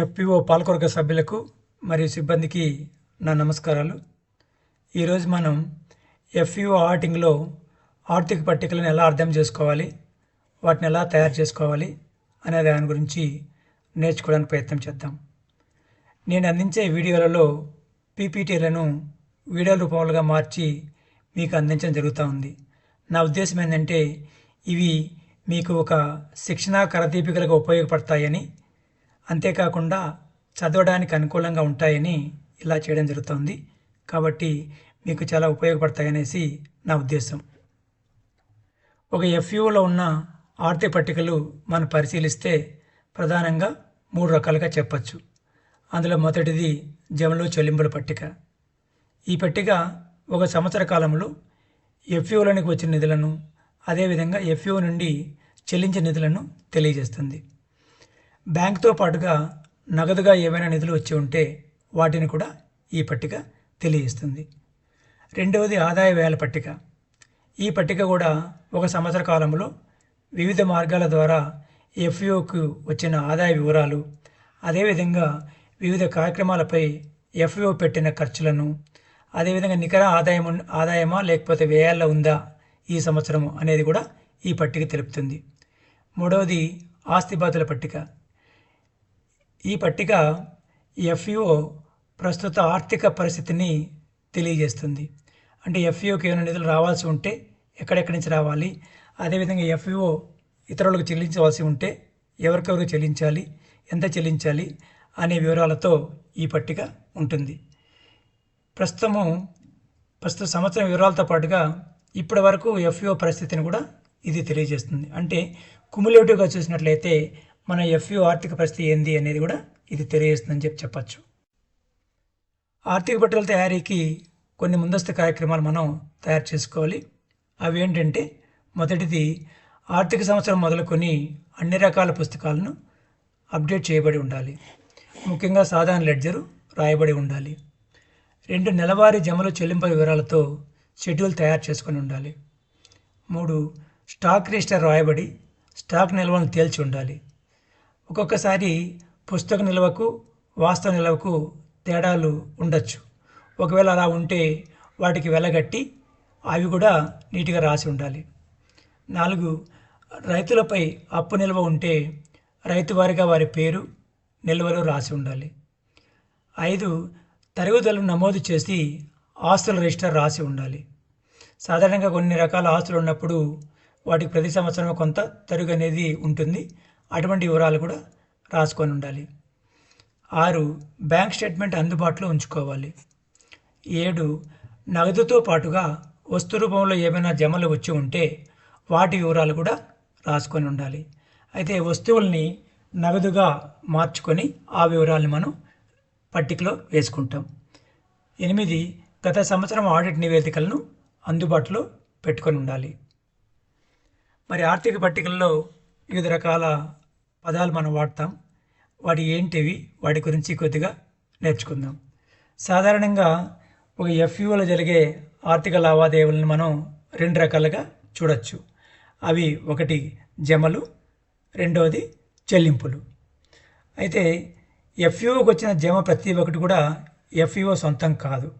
FPO పాలకవర్గ సభ్యులకు మరియు సిబ్బందికి నా నమస్కారాలు. ఈరోజు మనం ఎఫ్పిఓ ఆటింగ్లో ఆర్థిక పట్టికలను ఎలా అర్థం చేసుకోవాలి వాటిని ఎలా తయారు చేసుకోవాలి అనే దాని గురించి నేర్చుకోవడానికి ప్రయత్నం చేద్దాం. నేను అందించే వీడియోలలో పీపీటీలను వీడియో రూపంలోగా మార్చి మీకు అందించడం జరుగుతూ ఉంది. నా ఉద్దేశం ఏంటంటే ఇవి మీకు ఒక శిక్షణా కరదీపికలుగా ఉపయోగపడతాయని అంతేకాకుండా చదవడానికి అనుకూలంగా ఉంటాయని ఇలా చేయడం జరుగుతుంది. కాబట్టి మీకు చాలా ఉపయోగపడతాయనేసి నా ఉద్దేశం. ఒక ఎఫ్యూలో ఉన్న ఆర్థిక పట్టికలు మనం పరిశీలిస్తే ప్రధానంగా మూడు రకాలుగా చెప్పచ్చు. అందులో మొదటిది జమలు చెల్లింపుల పట్టిక. ఈ పట్టిక ఒక సంవత్సర కాలంలో ఎఫ్యూలోనికి వచ్చిన నిధులను అదేవిధంగా ఎఫ్యూ నుండి చెల్లించిన నిధులను తెలియజేస్తుంది. బ్యాంకుతో పాటుగా నగదుగా ఏవైనా నిధులు వచ్చి ఉంటే వాటిని కూడా ఈ పట్టిక తెలియజేస్తుంది. రెండవది ఆదాయ వ్యయాల పట్టిక. ఈ పట్టిక కూడా ఒక సంవత్సర కాలంలో వివిధ మార్గాల ద్వారా ఎఫ్ఓకు వచ్చిన ఆదాయ వివరాలు అదేవిధంగా వివిధ కార్యక్రమాలపై ఎఫ్ఓ పెట్టిన ఖర్చులను అదేవిధంగా నికర ఆదాయం ఆదాయమా లేకపోతే వ్యయాల్లో ఉందా ఈ సంవత్సరము అనేది కూడా ఈ పట్టిక తెలుపుతుంది. మూడవది ఆస్తి బాధల పట్టిక. ఈ పట్టిక ఎఫ్ఈఓ ప్రస్తుత ఆర్థిక పరిస్థితిని తెలియజేస్తుంది. అంటే ఎఫ్ఈఓకి ఏమైనా నిధులు రావాల్సి ఉంటే ఎక్కడెక్కడి నుంచి రావాలి? అదేవిధంగా ఎఫ్ఈఓ ఇతరులకు చెల్లించవలసి ఉంటే ఎవరికెవరికి చెల్లించాలి? ఎంత చెల్లించాలి? అనే వివరాలతో ఈ పట్టిక ఉంటుంది. ప్రస్తుతము ప్రస్తుత సంవత్సరం వివరాలతో పాటుగా ఇప్పటి వరకు ఎఫ్ఈఓ పరిస్థితిని కూడా ఇది తెలియజేస్తుంది. అంటే కుములేటివ్గా చూసినట్లయితే మన ఎఫ్యు ఆర్థిక పరిస్థితి ఏంది అనేది కూడా ఇది తెలియజేస్తుందని చెప్పి చెప్పచ్చు. ఆర్థిక పట్టికల తయారీకి కొన్ని ముందస్తు కార్యక్రమాలు మనం తయారు చేసుకోవాలి. అవి ఏంటంటే మొదటిది ఆర్థిక సంవత్సరం మొదలుకొని అన్ని రకాల పుస్తకాలను అప్డేట్ చేయబడి ఉండాలి. ముఖ్యంగా సాధారణ లెడ్జరు రాయబడి ఉండాలి. రెండు నెలవారీ జమలు చెల్లింపు వివరాలతో షెడ్యూల్ తయారు చేసుకొని ఉండాలి. మూడు స్టాక్ రిజిస్టర్ రాయబడి స్టాక్ నిల్వలను తేల్చి ఉండాలి. ఒక్కొక్కసారి పుస్తక నిల్వకు వాస్తవ నిల్వకు తేడాలు ఉండొచ్చు. ఒకవేళ అలా ఉంటే వాటికి వెలగట్టి అవి కూడా నీట్గా రాసి ఉండాలి. నాలుగు రైతులపై అప్పు నిల్వ ఉంటే రైతు వారిగా వారి పేరు నిల్వలు రాసి ఉండాలి. ఐదు తరుగుదలను నమోదు చేసి ఆస్తుల రిజిస్టర్ రాసి ఉండాలి. సాధారణంగా కొన్ని రకాల ఆస్తులు ఉన్నప్పుడు వాటికి ప్రతి సంవత్సరం కొంత తరుగు అనేది ఉంటుంది. అటువంటి వివరాలు కూడా రాసుకొని ఉండాలి. ఆరు బ్యాంక్ స్టేట్మెంట్ అందుబాటులో ఉంచుకోవాలి. ఏడు నగదుతో పాటుగా వస్తు రూపంలో ఏమైనా జమలు వచ్చి ఉంటే వాటి వివరాలు కూడా రాసుకొని ఉండాలి. అయితే వస్తువుల్ని నగదుగా మార్చుకొని ఆ వివరాలను మనం పట్టికలో వేసుకుంటాం. ఎనిమిది గత సంవత్సరం ఆడిట్ నివేదికలను అందుబాటులో పెట్టుకొని ఉండాలి. మరి ఆర్థిక పట్టికల్లో వివిధ రకాల పదాలు మనం వాడతాం. వాటి ఏంటివి? వాటి గురించి కొద్దిగా నేర్చుకుందాం. సాధారణంగా ఒక ఎఫ్యూలో జరిగే ఆర్థిక లావాదేవీలను మనం రెండు రకాలుగా చూడొచ్చు. అవి ఒకటి జమలు రెండవది చెల్లింపులు. అయితే ఎఫ్యూకి వచ్చిన జమ ప్రతి ఒక్కటి కూడా ఎఫ్ఈఓ సొంతం కాదు.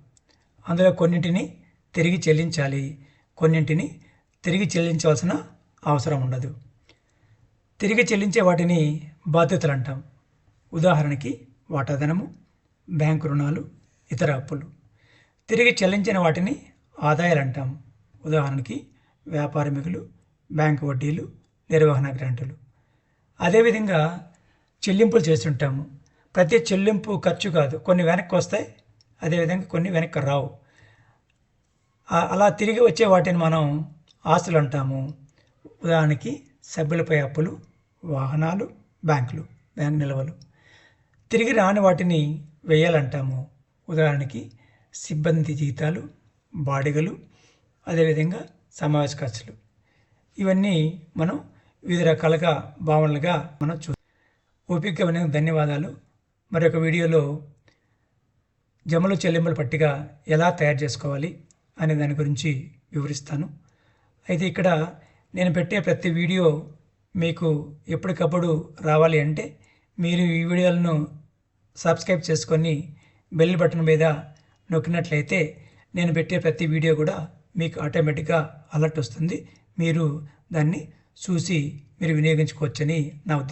అందులో కొన్నింటిని తిరిగి చెల్లించాలి. కొన్నింటిని తిరిగి చెల్లించవలసిన అవసరం ఉండదు. తిరిగి చెల్లించే వాటిని బాధ్యతలు అంటాం ఉదాహరణకి వాటాధనము బ్యాంకు రుణాలు ఇతర అప్పులు. తిరిగి చెల్లించిన వాటిని ఆదాయాలు అంటాం ఉదాహరణకి వ్యాపార మిగులు బ్యాంకు వడ్డీలు నిర్వహణ గ్రాంటులు. అదేవిధంగా చెల్లింపులు చేస్తుంటాము. ప్రతి చెల్లింపు ఖర్చు కాదు కొన్ని వెనక్కి వస్తాయి అదేవిధంగా కొన్ని వెనక్కి రావు. అలా తిరిగి వచ్చే వాటిని మనం ఆస్తులు అంటాము. ఉదాహరణకి సభ్యులపై అప్పులు వాహనాలు బ్యాంకులు బ్యాంక్ నిల్వలు. తిరిగి రాని వాటిని వేయాలంటాము. ఉదాహరణకి సిబ్బంది జీతాలు బాడిగలు అదేవిధంగా సమావేశ ఖర్చులు. ఇవన్నీ మనం వివిధ రకాలుగా భావనలుగా మనం చూ ఓపిక ధన్యవాదాలు. మరొక వీడియోలో జమలు చెల్లింపుల పట్టిక ఎలా తయారు చేసుకోవాలి అనే దాని గురించి వివరిస్తాను. అయితే ఇక్కడ నేను పెట్టే ప్రతి వీడియో మీకు ఎప్పటికప్పుడు రావాలి అంటే మీరు ఈ వీడియోలను సబ్స్క్రైబ్ చేసుకొని బెల్ బటన్ మీద నొక్కినట్లయితే నేను పెట్టే ప్రతి వీడియో కూడా మీకు ఆటోమేటిక్గా అలర్ట్ వస్తుంది. మీరు దాన్ని చూసి మీరు వినియోగించుకోవచ్చని నా ఉద్దేశం.